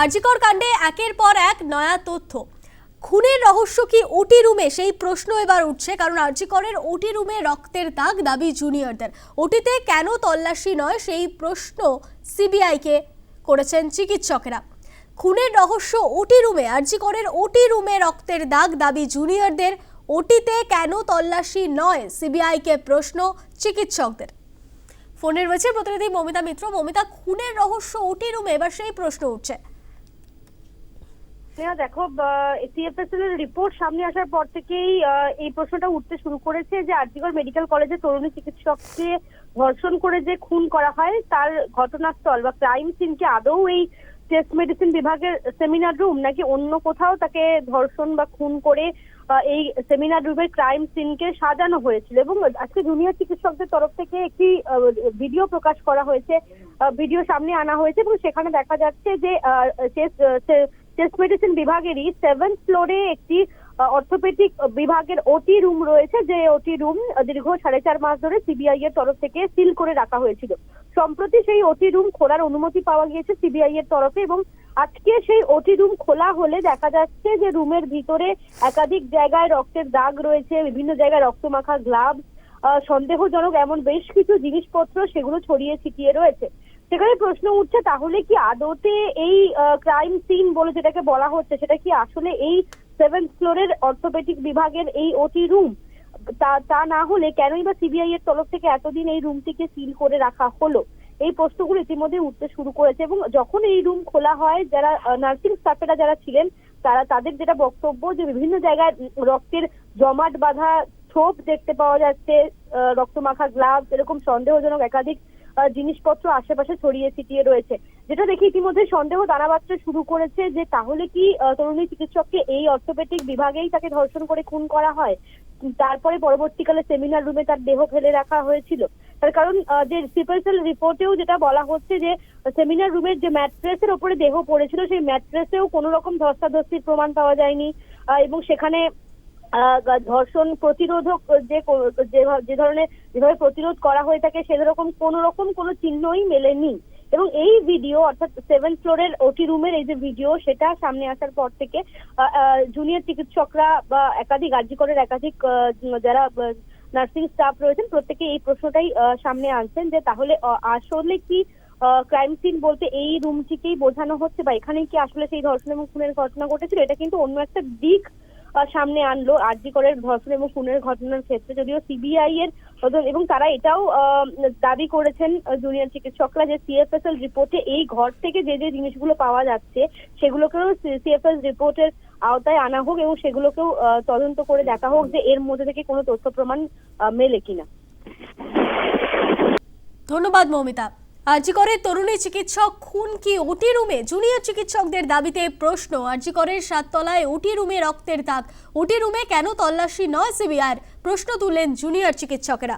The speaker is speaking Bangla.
আরজিকর কাণ্ডে একের পর এক নয়া তথ্য। খুনের রহস্য কি ওটি রুমে? সেই প্রশ্ন এবার উঠছে, কারণ আরজিকরের ওটি রুমে রক্তের দাগ দাবি জুনিয়রদের। ওটিতে কেন তল্লাশি নয় সেই প্রশ্ন সিবিআইকে করেছেন চিকিৎসকেরা। খুনের রহস্য ওটি রুমে, আরজিকরের ওটি রুমে রক্তের দাগ দাবি জুনিয়রদের। ওটিতে কেন তল্লাশি নয় সিবিআইকে প্রশ্ন চিকিৎসকদের। ফোনে রয়েছে প্রতিনিধি মমিতা মিত্র। মমিতা, খুনের রহস্য ওটি রুমে, এবার সেই প্রশ্ন উঠছে। স্নেহা দেখো সিএফএসএল এর রিপোর্ট সামনে আসার পর থেকেই এই প্রশ্নটা উঠতে শুরু করেছে যে আরজিগড় মেডিকেল কলেজে তরুণী চিকিৎসককে ধর্ষণ করে যে খুন করা হয়, তার ঘটনাস্থল বা ক্রাইম সিনকে আদৌ এই টেস্ট মেডিসিন বিভাগের সেমিনার রুম নাকি অন্য কোথাও তাকে ধর্ষণ বা খুন করে এই সেমিনার রুমের ক্রাইম সিনকে সাজানো হয়েছিল। এবং আজকে জুনিয়র চিকিৎসকদের তরফ থেকে একটি ভিডিও প্রকাশ করা হয়েছে ভিডিও সামনে আনা হয়েছে এবং সেখানে দেখা যাচ্ছে যে চেস্ট মেডিসিন বিভাগেরই সেভেন ফ্লোরে একটি অর্থোপেডিক বিভাগের ওটি রুম রয়েছে, যে ওটি রুম দীর্ঘ সাড়ে চার মাস ধরে সিবিআই এর তরফ থেকে সিল করে রাখা হয়েছিল। সম্প্রতি সেই ওটি রুম খোলার অনুমতি পাওয়া গিয়েছে সিবিআই এর তরফে এবং আজকে সেই ওটি রুম খোলা হলে দেখা যাচ্ছে যে রুমের ভিতরে একাধিক জায়গায় রক্তের দাগ রয়েছে, বিভিন্ন জায়গায় রক্তমাখা গ্লাভস সন্দেহজনক এমন বেশ কিছু জিনিসপত্র সেগুলো ছড়িয়ে ছিটিয়ে রয়েছে। সেখানে প্রশ্ন উঠছে তাহলে কি আদতে এই ক্রাইম সিন বলে যেটাকে বলা হচ্ছে সেটা কি আসলে এই সেভেন্থ ফ্লোরের অর্থোপেডিক বিভাগের এই ওটি রুম তা না হলে কেনই বা সিবিআই এর তরফ থেকে এতদিন এই রুমটিকে সিল করে রাখা হলো? এই প্রশ্নগুলো ইতিমধ্যে উঠতে শুরু করেছে এবং যখন এই রুম খোলা হয় যারা নার্সিং স্টাফেরা যারা ছিলেন তারা তাদের যেটা বক্তব্য যে বিভিন্ন জায়গায় রক্তের জমাট বাঁধা ছোপ দেখতে পাওয়া যাচ্ছে আহ, রক্তমাখা গ্লাভস এরকম সন্দেহজনক একাধিক জিনিসপত্র আশেপাশে ছড়িয়ে ছিটিয়ে রয়েছে। যেটা দেখে ইতিমধ্যে সন্দেহ দানা শুরু করেছে যে, তাহলে কি তরুণী চিকিৎসককে এই অর্থোপেডিক বিভাগেই তাকে ধর্ষণ করে খুন করা হয়? তারপরে পরবর্তীকালে সেমিনার রুমে তার দেহ ফেলে রাখা হয়েছিল। তার কারণ যে সিপিএসএল রিপোর্টেও যেটা বলা হচ্ছে যে, সেমিনার রুমের যে ম্যাট্রেসের ওপরে দেহ পড়েছিল, সেই ম্যাট্রেসেও কোনো রকম ধস্তাধস্তির প্রমাণ পাওয়া যায়নি। এবং সেখানে ধর্ষণ প্রতিরোধক যে যে ধরনের, যেভাবে প্রতিরোধ করা হয়ে থাকে সেরকম কোনো রকম কোনো চিহ্নই মেলেনি। এবং এই ভিডিও অর্থাৎ সেভেন ফ্লোরের ওটি রুমের এই যে ভিডিও সেটা সামনে আসার পর থেকে জুনিয়র চিকিৎসকরা বা একাধিক কার্যকরের একাধিক যারা নার্সিং স্টাফ রয়েছেন, প্রত্যেকে এই প্রশ্নটাই সামনে আনছেন যে তাহলে আসলে কি ক্রাইম সিন বলতে এই রুমটিকেই বোঝানো হচ্ছে বা এখানেই কি আসলে সেই ধর্ষণ এবং খুনের ঘটনা ঘটেছিল, এটা কিন্তু অন্য একটা দিক সামনে আনলো, আরজি করের ধর্ষণ এবং খুনের ঘটনার ক্ষেত্রে যদিও সিবিআই এর এবং তারা এটাও দাবি করেছেন জুনিয়র চিকিৎসকরা যে সিএফএসএল রিপোর্টে এই ঘর থেকে যে যে জিনিসগুলো পাওয়া যাচ্ছে, সেগুলোকেও সিএফএস রিপোর্টের আওতায় আনা হোক এবং সেগুলোকেও তদন্ত করে দেখা হোক যে এর মধ্যে থেকে কোনো তথ্য প্রমাণ মেলে কিনা। ধন্যবাদ মৌমিতা। আরজিকরের তরুণী চিকিৎসক খুন কি ওটি রুমে? জুনিয়র চিকিৎসকদের দাবিতে প্রশ্ন আরজিকরের সাততলায় ওটি রুমে রক্তের দাগ। ওটি রুমে কেন তল্লাশি নয় সিবিআর প্রশ্ন তুললেন জুনিয়র চিকিৎসকেরা।